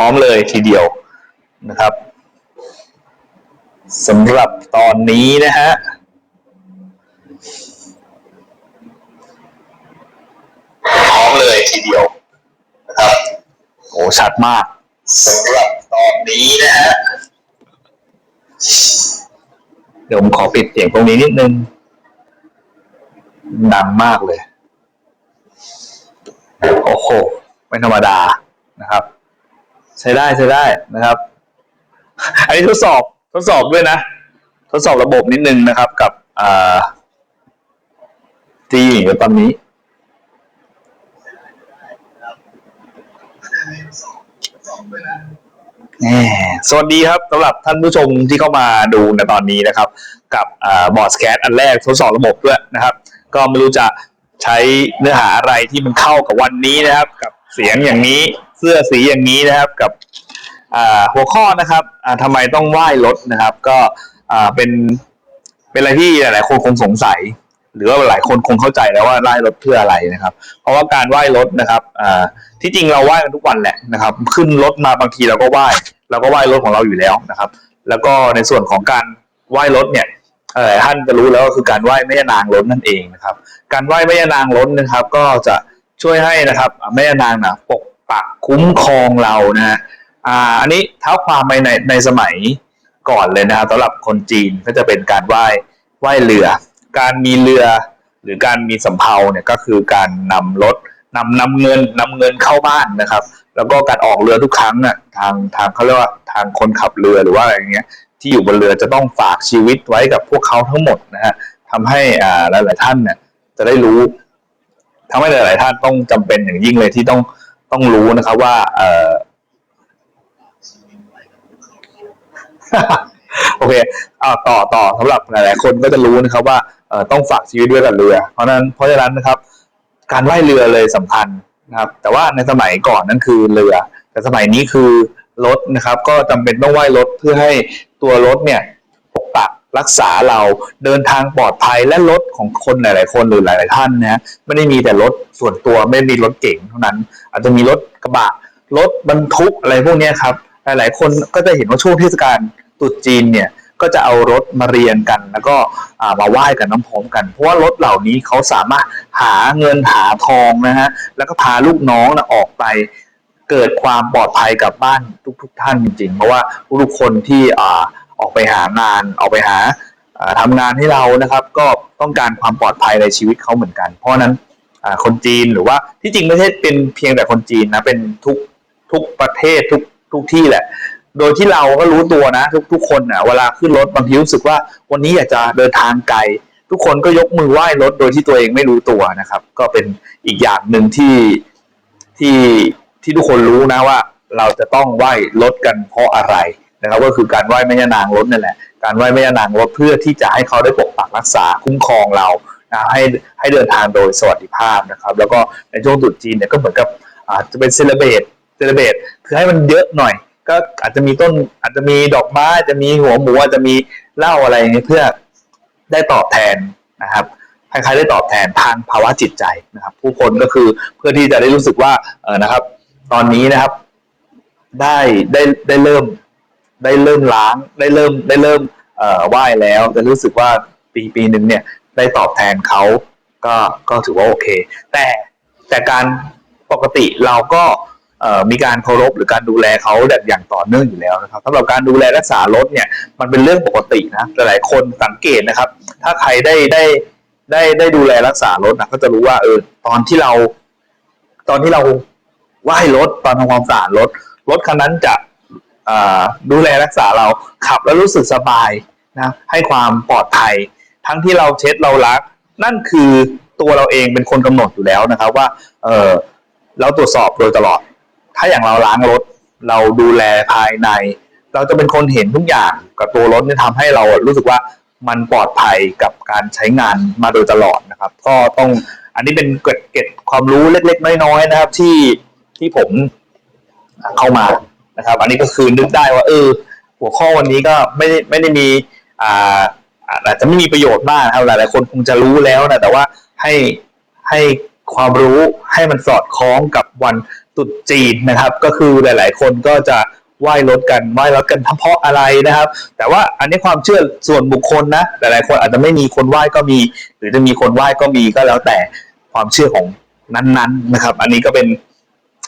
ร้อมเลยทีเดียวนะครับสำหรับตอนนี้นะฮะพร้อมเลยทีเดียวนะครับโอ้ชัดมากสำหรับตอนนี้นะฮะเดี๋ยวผมขอปิดเสียงตรงนี้นิดนึงดังมากเลย โอ้โห ไม่ธรรมดานะครับ ใช้ได้ใช้ได้นะครับ อันนี้ทดสอบทดสอบด้วยนะ ทดสอบระบบนิดนึงนะครับ กับอ่าที่อยู่ตอนนี้สวัสดีครับสำหรับท่านผู้ชมที่เข้ามาดูในตอนนี้นะครับ กับบอร์ดแคสอันแรกทดสอบระบบด้วยนะครับ ก็ไม่รู้จะใช้เนื้อหาอะไรที่มันเข้ากับวันนี้นะครับ กับ เสียงอย่างนี้เสื้อสีอย่างนี้นะครับ กับหัวข้อนะครับอ่าทำไมต้องไหว้รถนะครับ ก็เป็นเป็นอะไรที่หลาย ๆ คนคงสงสัย หรือว่าหลายคนคงเข้าใจแล้วว่าไหว้รถเพื่ออะไรนะครับ เพราะว่าการไหว้รถนะครับที่จริงเราไหว้กันทุกวันแหละนะครับ ขึ้นรถมาบางทีเราก็ไหว้เราก็ไหว้รถของเราอยู่แล้วนะครับ แล้วก็ในส่วนของการไหว้รถเนี่ยท่านจะรู้แล้วก็คือการไหว้แม่ยานางรถนั่นเองนะครับ การไหว้แม่ยานางรถนะครับ ก็จะ ช่วยให้นะครับแม่นางนะปกปักคุ้มครองเรานะฮะอ่าอันนี้เท้าความไปในในสมัยก่อนเลยนะครับสำหรับคนจีนก็จะเป็นการไหว้ไหว้เรือ การมีเรือหรือการมีสำเภาเนี่ยก็คือการนำรถนำนำเงินนำเงินเข้าบ้านนะครับ แล้วก็การออกเรือทุกครั้งน่ะทางทางเขาเรียกว่าทางคนขับเรือหรือว่าอะไรเงี้ย ที่อยู่บนเรือจะต้องฝากชีวิตไว้กับพวกเขาทั้งหมดนะฮะทำให้อ่าหลาย ๆ ท่านเนี่ยจะได้รู้ ทำให้หลาย ๆ ท่านต้องจำเป็นอย่างยิ่งเลยที่ต้องต้องรู้นะครับว่า เออโอเคอ่าต่อต่อสำหรับหลาย ๆ คนก็จะรู้นะครับว่าเออต้องฝากชีวิตไว้กับเรือ เพราะนั้นเพราะฉะนั้นนะครับ การว่ายเรือเลยสำคัญนะครับ แต่ว่าในสมัยก่อนนั่นคือเรือ แต่สมัยนี้คือรถนะครับ ก็จำเป็นต้องว่ายรถเพื่อให้ตัวรถเนี่ย รักษาเราเดินทางปลอดภัยและรถของคนหลาย ๆ คนหรือหลาย ๆ ท่านนะฮะไม่ได้มีแต่รถส่วนตัวไม่ได้มีรถเก่งเท่านั้น อาจจะมีรถกระบะรถบรรทุกอะไรพวกนี้ครับหลาย ๆ คนก็จะเห็นว่าช่วงเทศกาลตรุษจีนเนี่ยก็จะเอารถมาเรียงกัน แล้วก็มาไหว้กันน้ำพร้อมกัน เพราะว่ารถเหล่านี้เขาสามารถหาเงินหาทองนะฮะแล้วก็พาลูกน้องนะออกไปเกิดความปลอดภัยกับบ้านทุก ๆ ท่านจริงๆ เพราะว่าทุกๆคนที่อ่า ออกไปหางานออกไปหาอ่าทำงานให้เรานะครับ ก็ต้องการความปลอดภัยในชีวิตเขาเหมือนกัน เพราะนั้นคนจีนหรือว่าที่จริงไม่ใช่เป็นเพียงแต่คนจีนนะเป็นทุกทุกประเทศทุกทุกที่แหละ โดยที่เราก็รู้ตัวนะ ทุกทุกคนอะเวลาขึ้นรถบางทีรู้สึกว่าวันนี้อยากจะเดินทางไกล ทุกคนก็ยกมือไหว้รถโดยที่ตัวเองไม่รู้ตัวนะครับ ก็เป็นอีกอย่างหนึ่งที่ที่ที่ทุกคนรู้นะว่า เราจะต้องไหว้รถกันเพราะอะไร นะครับ ก็คือการไหว้แม่ย่านางรถนั่นแหละ การไหว้แม่ย่านางรถเพื่อที่จะให้เขาได้ปกปักรักษาคุ้มครองเรานะให้ให้เดินทางโดยสวัสดิภาพนะครับ แล้วก็ในช่วงตรุษจีนเนี่ยก็เหมือนกับอาจจะเป็นเซเลเบตเซเลเบตคือให้มันเยอะหน่อย ก็อาจจะมีต้นอาจจะมีดอกไม้อาจจะมีหัวหมูอาจจะมีเหล้าอะไรอย่างเงี้ยเพื่อได้ตอบแทนนะครับคล้ายๆได้ตอบแทนทางภาวะจิตใจนะครับ ผู้คนก็คือเพื่อที่จะได้รู้สึกว่าเออนะครับ ตอนนี้นะครับ ได้ได้ได้เริ่ม ได้เริ่มล้างได้เริ่มได้เริ่มเอ่อไหว้แล้วจะรู้สึกว่าปีปีหนึ่งเนี่ยได้ตอบแทนเขาก็ก็ถือว่าโอเค แต่แต่การปกติเราก็มีการเคารพหรือการดูแลเขาแบบอย่างต่อเนื่องอยู่แล้วนะครับสำหรับการดูแลรักษารถเนี่ยมันเป็นเรื่องปกตินะหลายคนสังเกตนะครับ ถ้าใครได้ได้ได้ได้ดูแลรักษารถนะก็จะรู้ว่าเออตอนที่เรา ตอนที่เราไหว้รถตอนทำความสะอาดรถรถคันนั้นจะ ดูแลรักษาเราขับแล้วรู้สึกสบายนะให้ความปลอดภัย ทั้งที่เราเช็ดเราล้างนั่นคือตัวเราเองเป็นคนกำหนดอยู่แล้วนะครับว่าเออเราตรวจสอบโดยตลอด ถ้าอย่างเราล้างรถ เราดูแลภายใน เราจะเป็นคนเห็นทุกอย่างกับตัวรถเนี่ยทำให้เรารู้สึกว่ามันปลอดภัยกับการใช้งานมาโดยตลอดนะครับ ก็ต้องอันนี้เป็นเกร็ดเกร็ดความรู้เล็กๆ น้อยๆนะครับ ที่ที่ผมเข้ามา นะครับ อันนี้ก็คือนึกได้ว่าเออหัวข้อวันนี้ก็ไม่ได้ไม่ได้มีอ่าอาจจะไม่มีประโยชน์มากนะครับหลายๆคนคงจะรู้แล้วนะแต่ว่าให้ให้ความรู้ให้มันสอดคล้องกับวันตรุษตจีนนะครับ ก็คือหลาย ๆ คนก็จะไหว้รถกันไหว้รถกันเพราะอะไรนะครับ แต่ว่าอันนี้ความเชื่อส่วนบุคคลนะหลาย ๆ คนอาจจะไม่มีคนไหว้ก็มี หรือจะมีคนไหว้ก็มีก็แล้วแต่ความเชื่อของนั้น ๆ นะครับ อันนี้ก็เป็น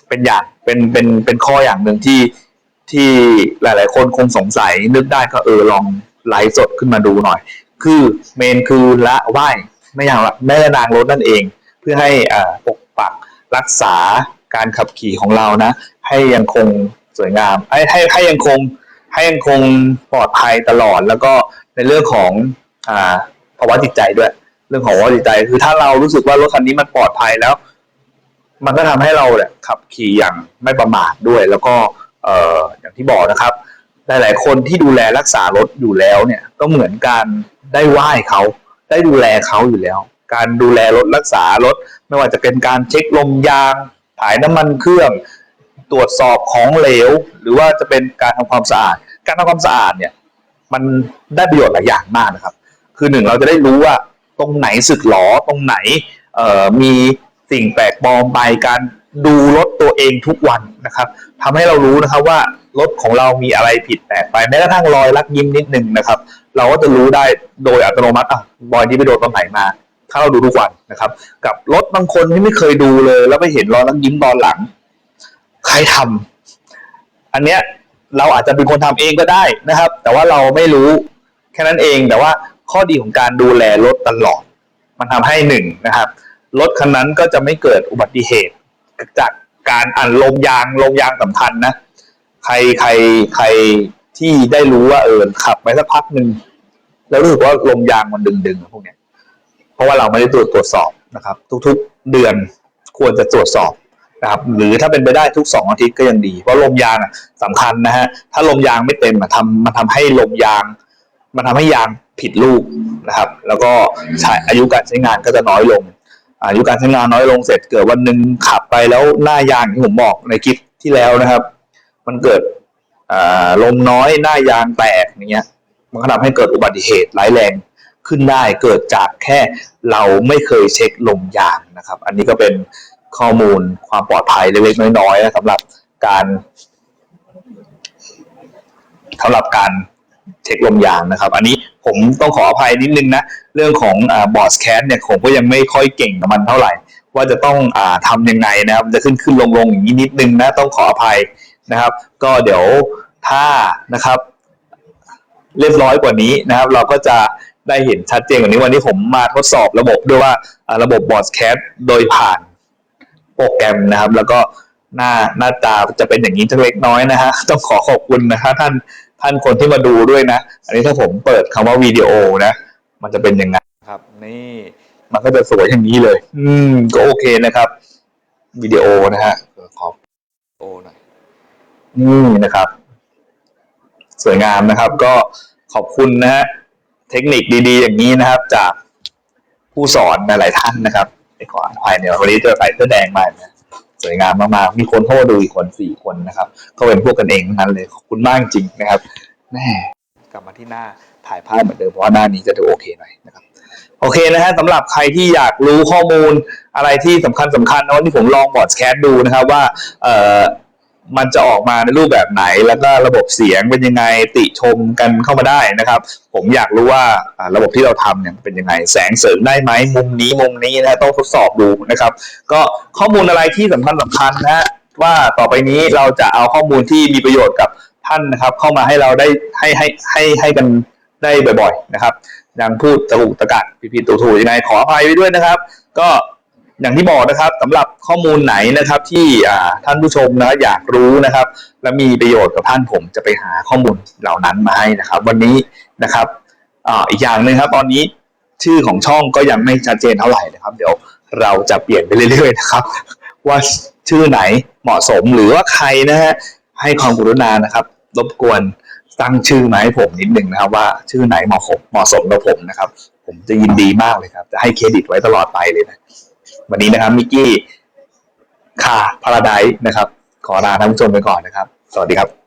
เป็นอย่างเป็นเป็นเป็นข้ออย่างหนึ่งที่ ที่หลาย ๆ คนคงสงสัยนึกได้ก็เออลองไลฟ์สดขึ้นมาดูหน่อย คือเมนคือละไหว้ไม่อย่างแม่นางรถนั่นเอง เพื่อให้อ่าปกปักรักษาการขับขี่ของเรานะ ให้ยังคงสวยงาม ให้ให้ให้ยังคงให้ยังคงปลอดภัยตลอดแล้วก็ในเรื่องของอ่าภาวะจิตใจด้วย เรื่องของภาวะจิตใจ คือถ้าเรารู้สึกว่ารถคันนี้มันปลอดภัยแล้ว มันก็ทำให้เราเนี่ยขับขี่อย่างไม่ประมาทด้วย แล้วก็ เอ่ออย่างที่บอกนะครับ หลาย ๆ คนที่ดูแลรักษารถอยู่แล้วเนี่ยก็เหมือนการได้ไหว้เขาได้ดูแลเขาอยู่แล้ว การดูแลรถรักษารถ ไม่ว่าจะเป็นการเช็คลมยาง ถ่ายน้ำมันเครื่อง ตรวจสอบของเหลว หรือว่าจะเป็นการทำความสะอาด การทำความสะอาดเนี่ยมันได้ประโยชน์หลายอย่างมากนะครับ คือหนึ่งเราจะได้รู้ว่าตรงไหนสึกหรอตรงไหนมีสิ่งแปลกปลอมไปการ ดูรถตัวเองทุกวันนะครับทำให้เรารู้นะครับว่ารถของเรามีอะไรผิดแปลกไปแม้กระทั่งรอยลักยิ้มนิดนึงนะครับ เราก็จะรู้ได้โดยอัตโนมัติอะบอยนี้ไปโดนตรงไหนมา ถ้าเราดูทุกวันนะครับ กับรถบางคนที่ไม่เคยดูเลย แล้วไปเห็นรอยลักยิ้มตอนหลัง ใครทำอันเนี้ยเราอาจจะเป็นคนทำเองก็ได้นะครับ แต่ว่าเราไม่รู้แค่นั้นเองแต่ว่าข้อดีของการดูแลรถตลอด มันทำให้หนึ่งนะครับรถคันนั้นก็จะไม่เกิดอุบัติเหตุ จากการอันลมยางลมยางสำคัญนะใครใครใครที่ได้รู้ว่าเออขับไปสักพักหนึ่งแล้วรู้สึกว่าลมยางมันดึงดึงๆพวกเนี้ย เพราะว่าเราไม่ได้ตรวจตรวจสอบนะครับ ทุกๆเดือนควรจะตรวจสอบนะครับ หรือถ้าเป็นไปได้ทุกสองอาทิตย์ก็ยังดี เพราะลมยางอะสำคัญนะฮะถ้าลมยางไม่เต็มอะทำมันทำให้ลมยาง มันทำให้ยางผิดรูปนะครับ แล้วก็ใช้อายุการใช้งานก็จะน้อยลง อายุการใช้งานน้อยลงเสร็จเกิดวันหนึ่งขับไปแล้วหน้ายางที่ผมบอกในคลิปที่แล้วนะครับ มันเกิดลมน้อยหน้ายางแตกอย่างเงี้ย มันก็ทำให้เกิดอุบัติเหตุร้ายแรงขึ้นได้เกิดจากแค่เราไม่เคยเช็คลมยางนะครับ อันนี้ก็เป็นข้อมูลความปลอดภัยเล็กๆน้อยๆนะสำหรับการสำหรับการเช็คลมยางนะครับ อันนี้ ผมต้องขออภัยนิดนึงนะ เรื่องของบอร์ดแคสเนี่ยผมก็ยังไม่ค่อยเก่งกับมันเท่าไหร่ ว่าจะต้องอาทำยังไงนะครับ จะขึ้นขึ้นลงลงอย่างนี้นิดนึงนะ ต้องขออภัยนะครับ ก็เดี๋ยวถ้านะครับ เรียบร้อยกว่านี้นะครับ เราก็จะได้เห็นชัดเจนกว่านี้วันนี้ผมมาทดสอบระบบด้วยว่าระบบบอร์ดแคสโดยผ่านโปรแกรมนะครับ แล้วก็หน้าหน้าตาจะเป็นอย่างนี้เล็กน้อยนะฮะต้องขอขอบคุณนะครับท่าน ท่านคนที่มาดูด้วยนะ อันนี้ถ้าผมเปิดคำว่าวิดีโอนะ มันจะเป็นยังไงครับ นี่มันก็จะสวยอย่างนี้เลย อืม ก็โอเคนะครับวิดีโอนะฮะเดี๋ยวขอโอหน่อยนี่นะครับ สวยงามนะครับ ก็ขอบคุณนะฮะเทคนิคดี ๆ อย่างนี้นะครับ จากผู้สอนหลายๆท่านนะครับไอ้ขออภัยเนี่ยวันนี้เจอใส่เสื้อแดงมานะ สวยงามมากๆ มีคนเข้ามาดูอีกคนสี่คนนะครับ ก็เป็นพวกกันเองทั้งนั้นเลย ขอบคุณมากจริงนะครับแม่กลับมาที่หน้าถ่ายภาพเหมือนเดิมเพราะว่าหน้านี้จะดูโอเคหน่อยนะครับโอเคนะฮะสำหรับใครที่อยากรู้ข้อมูลอะไรที่สำคัญสำคัญนะวันนี้ผมลองบอร์ดแคสดูนะครับว่าเอ่อ มันจะออกมาในรูปแบบไหน แล้วก็ระบบเสียงเป็นยังไงติชมกันเข้ามาได้นะครับ ผมอยากรู้ว่าระบบที่เราทำเนี่ยเป็นยังไง แสงเสริมได้ไหมมุมนี้มุมนี้นะต้องทดสอบดูนะครับ ก็ข้อมูลอะไรที่สำคัญสำคัญนะฮะว่าต่อไปนี้เราจะเอาข้อมูลที่มีประโยชน์กับท่านนะครับ เข้ามาให้เราได้ให้ให้ให้ให้กันได้บ่อย ๆ นะครับยังพูดตะกุกตะกักผิดๆถูกๆยังไงขออภัยไว้ด้วยนะครับ ก็ อย่างที่บอกนะครับสำหรับข้อมูลไหนนะครับที่ท่านผู้ชมนะอยากรู้นะครับ และมีประโยชน์กับท่านผมจะไปหาข้อมูลเหล่านั้นมาให้นะครับ วันนี้นะครับออีกอย่างหนึ่งครับ ตอนนี้ชื่อของช่องก็ยังไม่ชัดเจนเท่าไหร่นะครับ เดี๋ยวเราจะเปลี่ยนไปเรื่อยๆนะครับ ว่าชื่อไหนเหมาะสมหรือว่าใครนะฮะให้ความกรุณานะครับ รบกวนตั้งชื่อมาให้ผมนิดหนึ่งนะครับ ว่าชื่อไหนเหมาะสมเหมาะสมกับผมนะครับ ผมจะยินดีมากเลยครับ จะให้เครดิตไว้ตลอดไปเลยนะ วันนี้นะครับมิกกี้คาพาราไดนะครับ ขอลาท่านผู้ชมไปก่อนนะครับ สวัสดีครับ